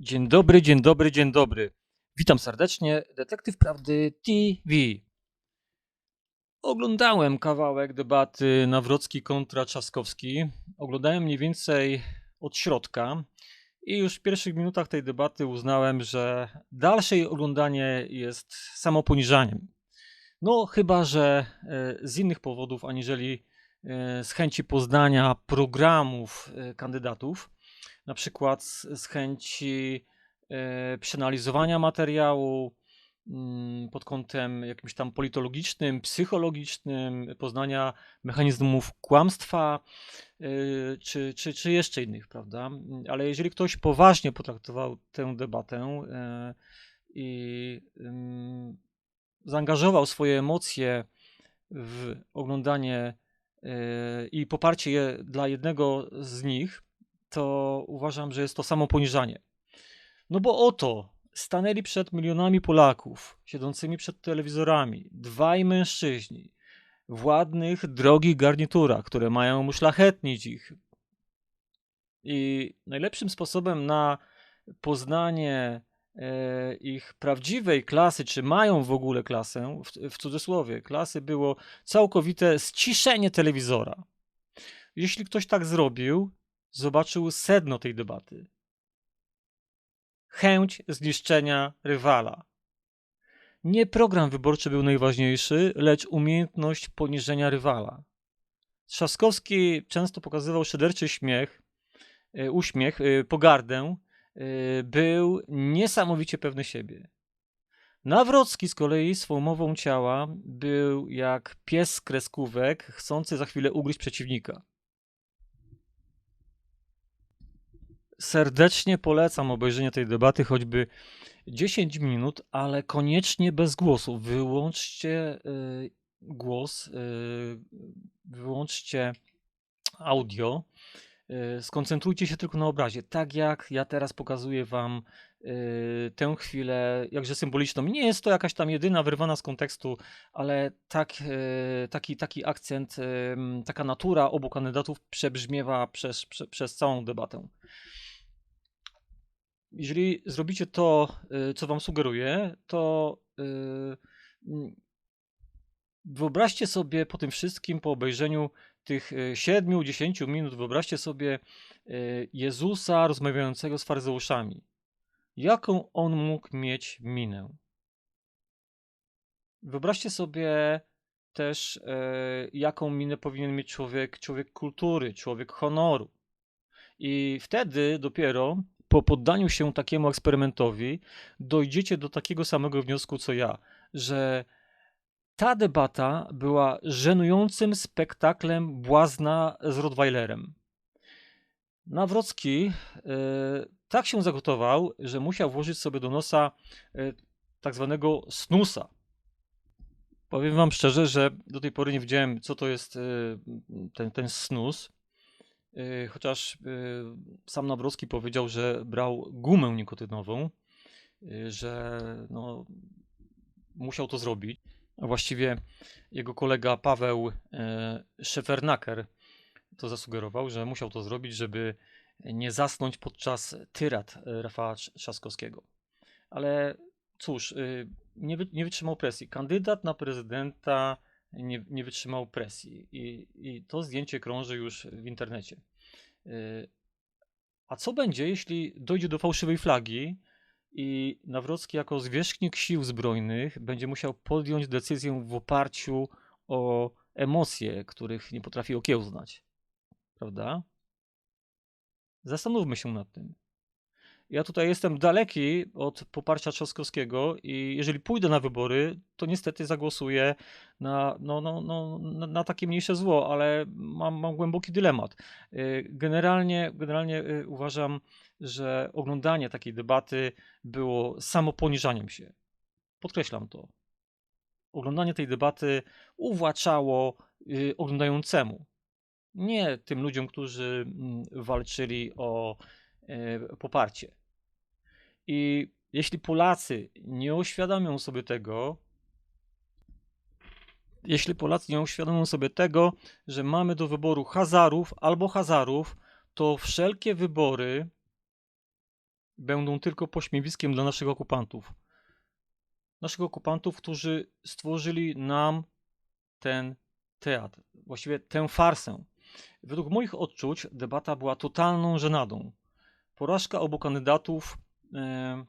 Dzień dobry, dzień dobry, dzień dobry. Witam serdecznie, Detektyw Prawdy TV. Oglądałem kawałek debaty Nawrocki kontra Trzaskowski. Oglądałem mniej więcej od środka i już w pierwszych minutach tej debaty uznałem, że dalsze jej oglądanie jest samoponiżaniem. No, chyba że e, z innych powodów, aniżeli e, z chęci poznania programów e, kandydatów na przykład z, z chęci e, przeanalizowania materiału mm, pod kątem jakimś tam politologicznym, psychologicznym, poznania mechanizmów kłamstwa, e, czy, czy, czy jeszcze innych, prawda? Ale jeżeli ktoś poważnie potraktował tę debatę e, i ym, zaangażował swoje emocje w oglądanie i poparcie je dla jednego z nich, to uważam, że jest to samo poniżanie. No bo oto stanęli przed milionami Polaków, siedzącymi przed telewizorami, dwaj mężczyźni w ładnych, drogich garniturach, które mają uszlachetnić ich. I najlepszym sposobem na poznanie e, ich prawdziwej klasy, czy mają w ogóle klasę, w, w cudzysłowie, klasy było całkowite ściszenie telewizora. Jeśli ktoś tak zrobił, zobaczył sedno tej debaty. Chęć zniszczenia rywala. Nie program wyborczy był najważniejszy, lecz umiejętność poniżenia rywala. Trzaskowski często pokazywał szyderczy śmiech, e, uśmiech, e, pogardę. e, Był niesamowicie pewny siebie. Nawrocki z kolei swą mową ciała był jak pies z kreskówek, chcący za chwilę ugryźć przeciwnika. Serdecznie polecam obejrzenie tej debaty, choćby 10 minut, ale koniecznie bez głosu. Wyłączcie y, głos, y, wyłączcie audio. y, Skoncentrujcie się tylko na obrazie. Tak jak ja teraz pokazuję Wam tę chwilę, jakże symboliczną. Nie jest to jakaś tam jedyna wyrwana z kontekstu, ale tak, taki, taki akcent, taka natura obu kandydatów przebrzmiewa przez, prze, przez całą debatę. Jeżeli zrobicie to, y, co wam sugeruję, to y, mm, wyobraźcie sobie po tym wszystkim, po obejrzeniu tych 7-10 minut, wyobraźcie sobie y, Jezusa rozmawiającego z faryzeuszami. Jaką on mógł mieć minę? Wyobraźcie sobie też, jaką minę powinien mieć człowiek, człowiek kultury, człowiek honoru. I wtedy dopiero po poddaniu się takiemu eksperymentowi dojdziecie do takiego samego wniosku co ja, że ta debata była żenującym spektaklem błazna z Rottweilerem. Nawrocki e, tak się zagotował, że musiał włożyć sobie do nosa e, tak zwanego snusa. Powiem wam szczerze, że do tej pory nie wiedziałem, co to jest e, ten, ten snus. Yy, Chociaż yy, sam Nawrocki powiedział, że brał gumę nikotynową, yy, że no, musiał to zrobić. A właściwie jego kolega Paweł Szefernaker to zasugerował, że musiał to zrobić, żeby nie zasnąć podczas tyrad yy, Rafała Trz- Trzaskowskiego. Ale cóż, nie, wy, nie wytrzymał presji. Kandydat na prezydenta nie, nie wytrzymał presji. I, I to zdjęcie krąży już w internecie. A co będzie, jeśli dojdzie do fałszywej flagi i Nawrocki jako zwierzchnik sił zbrojnych będzie musiał podjąć decyzję w oparciu o emocje, których nie potrafi okiełznać? Prawda? Zastanówmy się nad tym. Ja tutaj jestem daleki od poparcia Trzaskowskiego i jeżeli pójdę na wybory, to niestety zagłosuję na, no, no, no, na, takie mniejsze zło, ale mam, mam głęboki dylemat. Y, Generalnie, generalnie y, uważam, że oglądanie takiej debaty było samoponiżaniem się. Podkreślam to. Oglądanie tej debaty uwłaczało y, oglądającemu. Nie tym ludziom, którzy mm, walczyli o poparcie. I jeśli Polacy nie uświadomią sobie tego, jeśli Polacy nie uświadomią sobie tego, że mamy do wyboru Hazarów albo Hazarów, to wszelkie wybory będą tylko pośmiewiskiem dla naszych okupantów. Naszych okupantów, którzy stworzyli nam ten teatr, właściwie tę farsę. Według moich odczuć debata była totalną żenadą. Porażka obu kandydatów, e,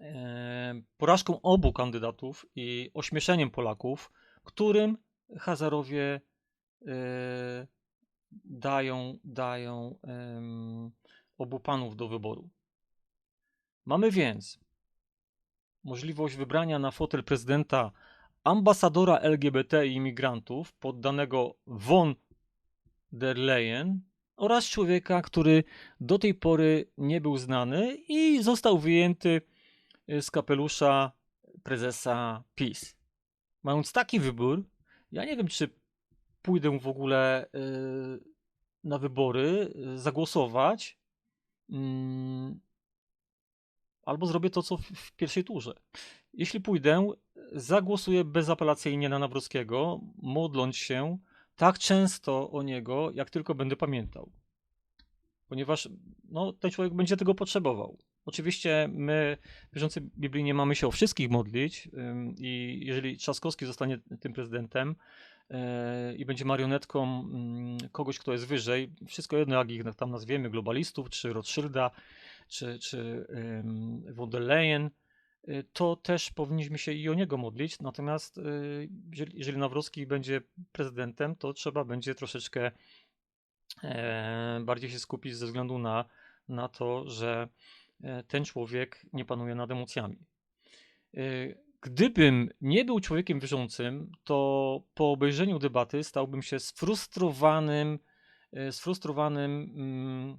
e, porażką obu kandydatów i ośmieszeniem Polaków, którym Hazarowie e, dają, dają obu panów do wyboru. Mamy więc możliwość wybrania na fotel prezydenta ambasadora LGBT i imigrantów poddanego von der Leyen oraz człowieka, który do tej pory nie był znany i został wyjęty y, z kapelusza prezesa PiS. Mając taki wybór, ja nie wiem, czy pójdę w ogóle y, na wybory, y, zagłosować, mm, albo zrobię to, co w pierwszej turze. Jeśli pójdę, zagłosuję bezapelacyjnie na Nawrockiego, modląc się tak często o niego, jak tylko będę pamiętał. Ponieważ no, ten człowiek będzie tego potrzebował. Oczywiście my, wierzący biblijnie, mamy się o wszystkich modlić i jeżeli Trzaskowski zostanie tym prezydentem yy, i będzie marionetką kogoś, kto jest wyżej, wszystko jedno, jak ich tam nazwiemy, globalistów, czy Rothschilda, czy, czy von der Leyen, to też powinniśmy się i o niego modlić. Natomiast y, jeżeli, Nawrocki będzie prezydentem, to trzeba będzie troszeczkę e, bardziej się skupić ze względu na, na to, że e, ten człowiek nie panuje nad emocjami. Y, Gdybym nie był człowiekiem wierzącym, to po obejrzeniu debaty stałbym się sfrustrowanym, e, sfrustrowanym mm,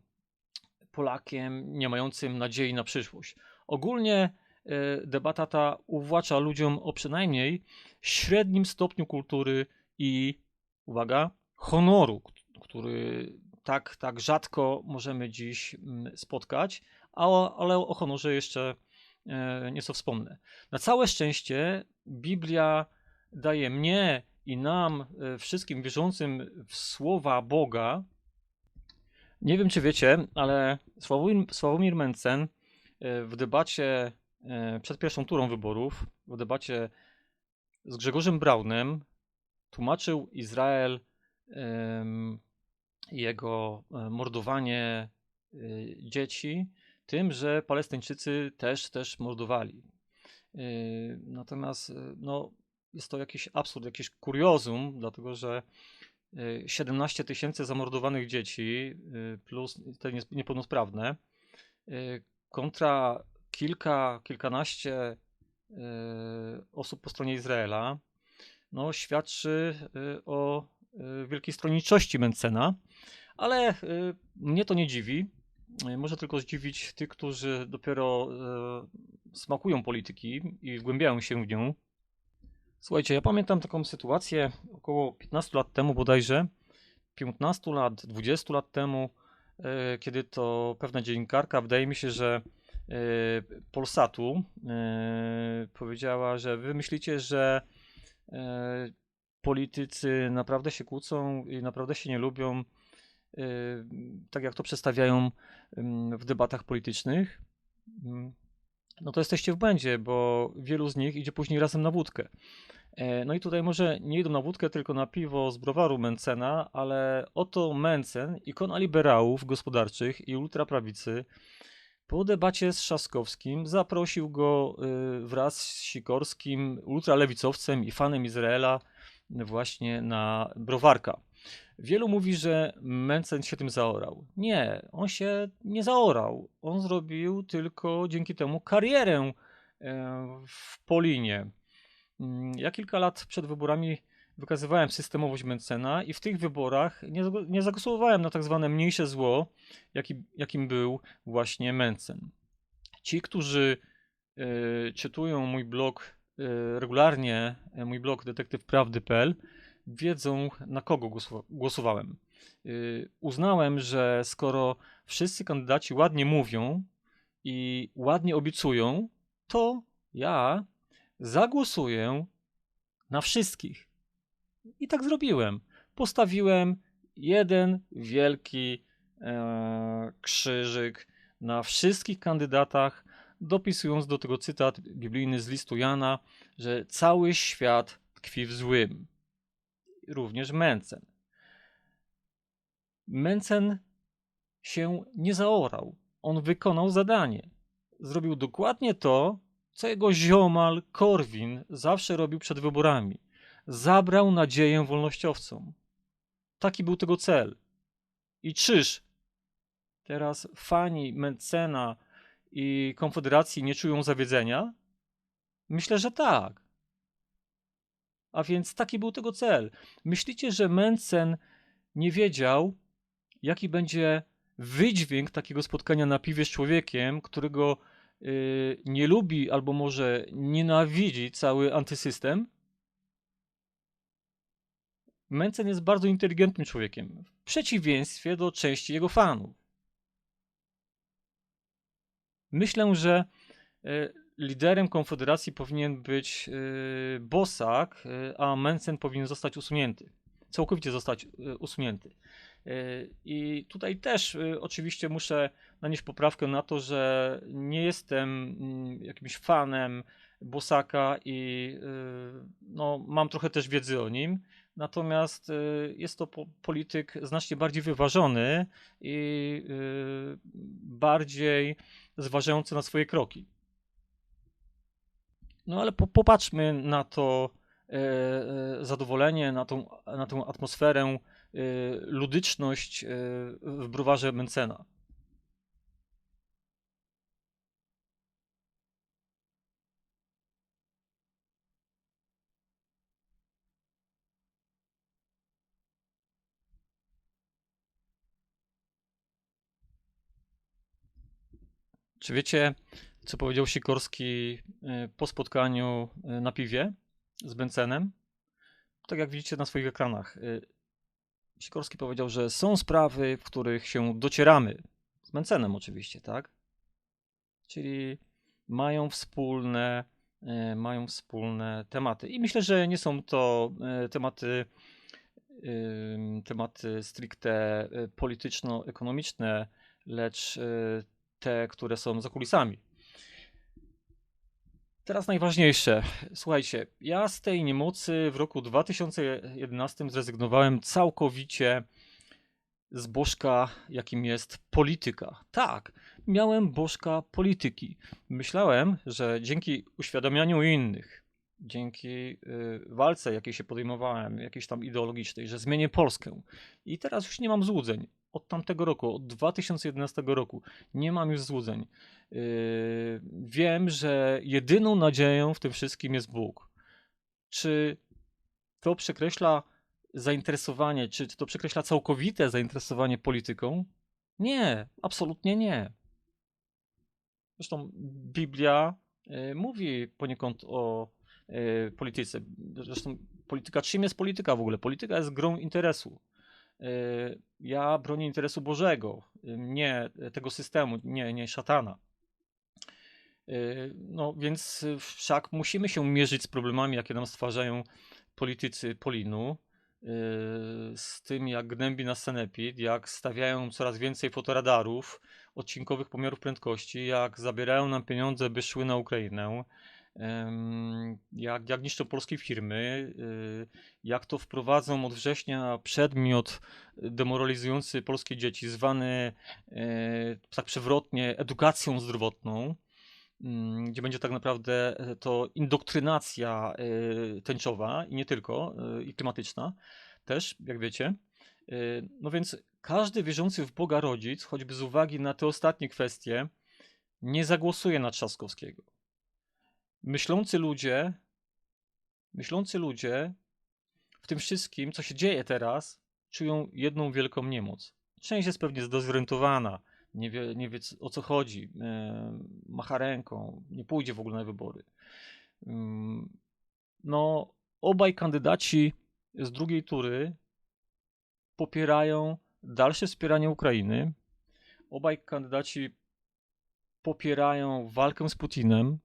Polakiem, nie mającym nadziei na przyszłość. Ogólnie debata ta uwłacza ludziom o przynajmniej średnim stopniu kultury i, uwaga, honoru, który tak, tak rzadko możemy dziś mm, spotkać, ale o honorze jeszcze e, nieco wspomnę. Na całe szczęście Biblia daje mnie i nam, e, wszystkim wierzącym w słowa Boga, nie wiem, czy wiecie, ale Sławomir, Sławomir Mencen e, w debacie e, przed pierwszą turą wyborów, w debacie z Grzegorzem Braunem, tłumaczył Izrael jego e, mordowanie e, dzieci tym, że Palestyńczycy też, też mordowali. E, Natomiast e, no, jest to jakiś absurd, jakieś kuriozum, dlatego że y, 17 tysięcy zamordowanych dzieci plus te niepełnosprawne kontra kilka, kilkanaście y, osób po stronie Izraela, no, świadczy y, o y, wielkiej stronniczości Mencena, ale mnie to nie dziwi. Może tylko zdziwić tych, którzy dopiero smakują polityki i wgłębiają się w nią. Słuchajcie, ja pamiętam taką sytuację około 15 lat temu bodajże, 15 lat, 20 lat temu, kiedy to pewna dziennikarka, wydaje mi się, że Polsatu e, powiedziała, że wy myślicie, że e, politycy naprawdę się kłócą i naprawdę się nie lubią, e, tak jak to przedstawiają w debatach politycznych. Mm, No to jesteście w błędzie, bo wielu z nich idzie później razem na wódkę. E, No i tutaj może nie idą na wódkę, tylko na piwo z browaru Mencena, ale oto Mencen, ikona liberałów gospodarczych i ultraprawicy, po debacie z Trzaskowskim zaprosił go y, wraz z Sikorskim, ultralewicowcem i fanem Izraela, właśnie na browarka. Wielu mówi, że Mencen się tym zaorał. Nie, on się nie zaorał. On zrobił tylko dzięki temu karierę e, w Polinie. Mm, Ja kilka lat przed wyborami wykazywałem systemowość Mencena i w tych wyborach nie, nie zagłosowałem na tak zwane mniejsze zło, jaki, jakim był właśnie Mencen. Ci, którzy e, czytują mój blog e, regularnie, e, mój blog detektywprawdy.pl, wiedzą na kogo głosowałem. E, uznałem, że skoro wszyscy kandydaci ładnie mówią i ładnie obiecują, to ja zagłosuję na wszystkich. I tak zrobiłem. Postawiłem jeden wielki e, krzyżyk na wszystkich kandydatach, dopisując do tego cytat biblijny z listu Jana, że cały świat tkwi w złym. Również Mencen. Mencen się nie zaorał. On wykonał zadanie. Zrobił dokładnie to, co jego ziomal Korwin zawsze robił przed wyborami. Zabrał nadzieję wolnościowcom. Taki był tego cel. I czyż teraz fani Mencena i Konfederacji nie czują zawiedzenia? Myślę, że tak. A więc taki był tego cel. Myślicie, że Mencen nie wiedział, jaki będzie wydźwięk takiego spotkania na piwie z człowiekiem, którego yy, nie lubi albo może nienawidzi cały antysystem? Mencen jest bardzo inteligentnym człowiekiem, w przeciwieństwie do części jego fanów. Myślę, że y, liderem Konfederacji powinien być y, Bosak, y, a Mencen powinien zostać usunięty. Całkowicie zostać usunięty. I tutaj też oczywiście muszę nanieść poprawkę na to, że nie jestem mm, jakimś fanem Bosaka i no, mam trochę też wiedzy o nim. Natomiast y, jest to polityk znacznie bardziej wyważony i y, bardziej zważający na swoje kroki. No ale popatrzmy na to e, zadowolenie, na tą, na tą atmosferę, ludyczność w browarze Mencena. Czy wiecie, co powiedział Sikorski e, po spotkaniu e, na piwie z Bencenem? Tak jak widzicie na swoich ekranach. E, Sikorski powiedział, że są sprawy, w których się docieramy. Z Bencenem oczywiście, tak? Czyli mają wspólne, mają wspólne tematy. I myślę, że nie są to tematy, tematy stricte polityczno-ekonomiczne, lecz te, które są za kulisami. Teraz najważniejsze. Słuchajcie, ja z tej niemocy w roku 2011 zrezygnowałem całkowicie z bożka, jakim jest polityka. Tak, miałem bożka polityki. Myślałem, że dzięki uświadamianiu innych, dzięki y, walce, jakiej się podejmowałem, jakiejś tam ideologicznej, że zmienię Polskę. I teraz już nie mam złudzeń od tamtego roku, od 2011 roku. Nie mam już złudzeń. Yy, wiem, że jedyną nadzieją w tym wszystkim jest Bóg. Czy to przekreśla zainteresowanie, czy to przekreśla całkowite zainteresowanie polityką? Nie, absolutnie nie. Zresztą Biblia yy, mówi poniekąd o yy, polityce. Zresztą polityka, czym jest polityka w ogóle? Polityka jest grą interesu. Y, ja bronię interesu Bożego, y, nie tego systemu, nie, nie szatana. Y, no więc wszak musimy się mierzyć z problemami, jakie nam stwarzają politycy Polinu, z tym jak gnębi nas Senepid, jak stawiają coraz więcej fotoradarów, odcinkowych pomiarów prędkości, jak zabierają nam pieniądze, by szły na Ukrainę, jak, jak niszczą polskie firmy, y, jak to wprowadzą od września przedmiot demoralizujący polskie dzieci, zwany e, tak przewrotnie edukacją zdrowotną, mm, gdzie będzie tak naprawdę to indoktrynacja e, tęczowa i nie tylko, e, i klimatyczna też, jak wiecie. No więc każdy wierzący w Boga rodzic, choćby z uwagi na te ostatnie kwestie, nie zagłosuje na Trzaskowskiego myślący ludzie, myślący ludzie w tym wszystkim, co się dzieje teraz, czują jedną wielką niemoc. Część jest pewnie zdezorientowana, nie wie, nie wie o co chodzi, e, macha ręką, nie pójdzie w ogóle na wybory. Mm, no, obaj kandydaci z drugiej tury popierają dalsze wspieranie Ukrainy. Obaj kandydaci popierają walkę z Putinem,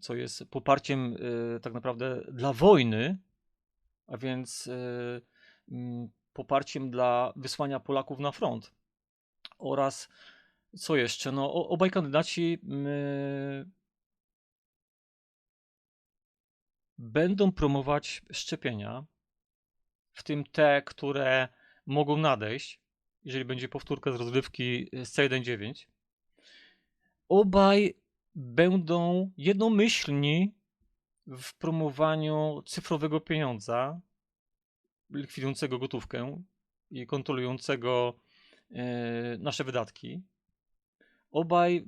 co jest poparciem y, tak naprawdę dla wojny, a więc y, mm, poparciem dla wysłania Polaków na front oraz Co jeszcze? No, obaj kandydaci mm, będą promować szczepienia, w tym te, które mogą nadejść, jeżeli będzie powtórka z rozgrywki z C1.9. Obaj będą jednomyślni w promowaniu cyfrowego pieniądza, likwidującego gotówkę i kontrolującego e, nasze wydatki. Obaj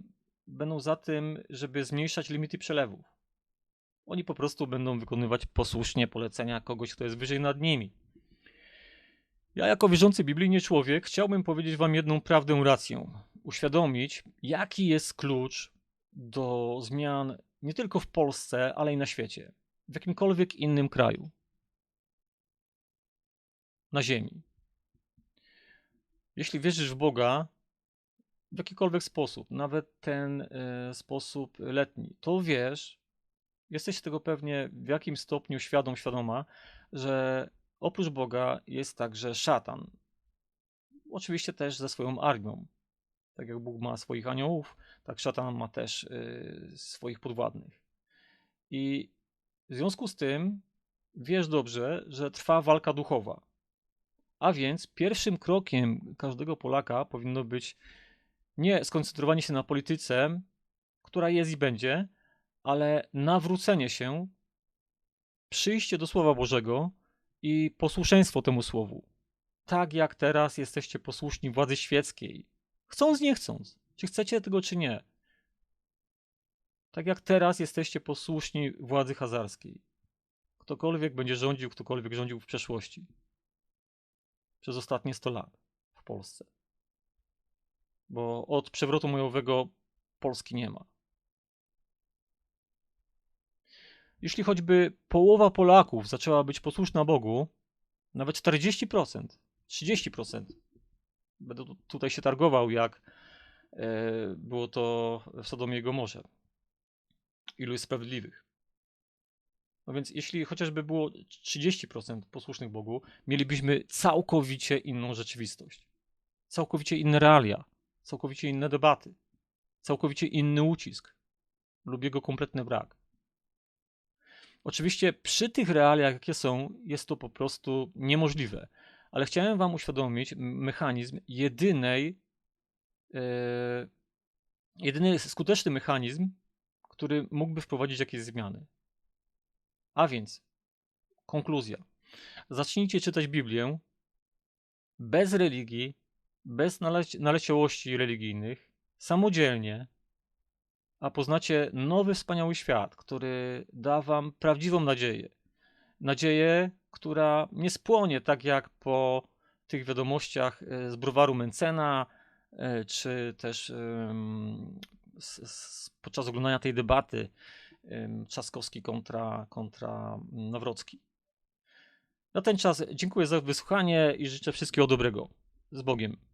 będą za tym, żeby zmniejszać limity przelewów. Oni po prostu będą wykonywać posłusznie polecenia kogoś, kto jest wyżej nad nimi. Ja, jako wierzący biblijnie człowiek, chciałbym powiedzieć Wam jedną prawdę rację. Uświadomić, jaki jest klucz do zmian nie tylko w Polsce, ale i na świecie, w jakimkolwiek innym kraju na Ziemi. Jeśli wierzysz w Boga w jakikolwiek sposób, nawet ten e, sposób letni, to wiesz, jesteś tego pewnie w jakim stopniu świadom, świadoma, że oprócz Boga jest także szatan. Oczywiście też ze swoją armią. Tak jak Bóg ma swoich aniołów, tak szatan ma też y, swoich podwładnych. I w związku z tym wiesz dobrze, że trwa walka duchowa. A więc pierwszym krokiem każdego Polaka powinno być nie skoncentrowanie się na polityce, która jest i będzie, ale nawrócenie się, przyjście do Słowa Bożego i posłuszeństwo temu Słowu. Tak jak teraz jesteście posłuszni władzy świeckiej, chcąc, nie chcąc, czy chcecie tego, czy nie. Tak jak teraz jesteście posłuszni władzy hazarskiej. Ktokolwiek będzie rządził, ktokolwiek rządził w przeszłości. Przez ostatnie 100 lat w Polsce. Bo od przewrotu majowego Polski nie ma. Jeśli choćby połowa Polaków zaczęła być posłuszna Bogu, nawet 40%, 30%, będę tu- tutaj się targował, jak e, było to w Sodomie i Gomorze. Ilu jest sprawiedliwych. No więc jeśli chociażby było 30% posłusznych Bogu, mielibyśmy całkowicie inną rzeczywistość. Całkowicie inne realia, całkowicie inne debaty, całkowicie inny ucisk lub jego kompletny brak. Oczywiście przy tych realiach, jakie są, jest to po prostu niemożliwe. Ale chciałem Wam uświadomić mechanizm jedynej, e, jedyny skuteczny mechanizm, który mógłby wprowadzić jakieś zmiany. A więc, konkluzja. Zacznijcie czytać Biblię bez religii, bez naleci- naleciałości religijnych, samodzielnie, a poznacie nowy, wspaniały świat, który da wam prawdziwą nadzieję. Nadzieję, która nie spłonie tak jak po tych wiadomościach e, z browaru Mencena, e, czy też podczas oglądania tej debaty Trzaskowski kontra, kontra Nawrocki. Na ten czas dziękuję za wysłuchanie i życzę wszystkiego dobrego. Z Bogiem.